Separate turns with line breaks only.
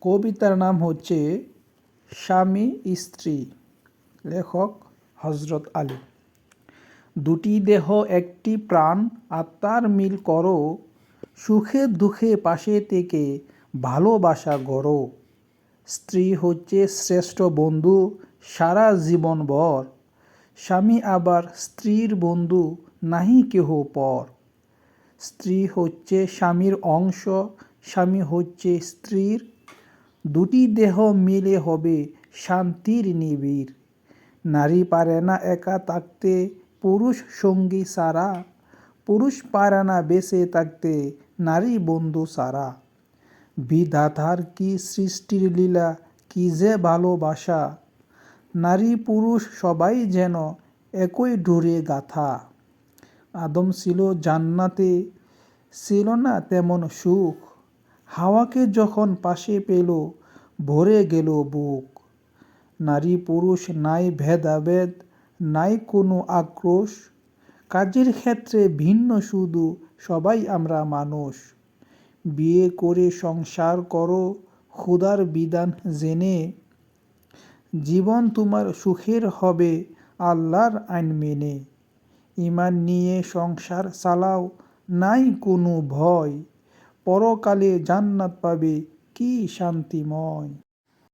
কবিতার নাম হচ্ছে স্বামী, স্ত্রী, লেখক হজরত আলী। দুটি দেহ, একটি প্রাণ আত্মার মিল করো, সুখে দুঃখে পাশে থেকে ভালোবাসা গড়ো। স্ত্রী হচ্ছে শ্রেষ্ঠ বন্ধু, সারা জীবন জীবনভর স্বামী আবার স্ত্রীর বন্ধু, নাহি কেহ পর। স্ত্রী হচ্ছে স্বামীর অংশ, স্বামী হচ্ছে স্ত্রীর দুটি দেহ মিলে হবে শান্তির নিবিড়। নারী পারে না একা থাকতে, পুরুষ সঙ্গী সারা পুরুষ পারে না বেঁচে থাকতে, নারী বন্ধু সারা বিধাতার কি সৃষ্টির লীলা, কি যে ভালোবাসা। নারী পুরুষ সবাই যেন একই ডোরে গাথা। আদম ছিল জান্নাতে, ছিল না তেমন সুখ। হাওয়াকে যখন পাশে পেল, ভরে গেল বুক। নারী পুরুষ, নাই ভেদাভেদ, নাই কোনো আক্রোশ। কাজের ক্ষেত্রে ভিন্ন শুধু সবাই আমরা মানুষ। বিয়ে করে সংসার করো খুদার বিধান জেনে। জীবন তোমার সুখের হবে, আল্লাহর আইন মেনে। ইমান নিয়ে সংসার চালাও, নাই কোনো ভয়। পরকালে জান্নাত পাবে। কি শান্তিময়।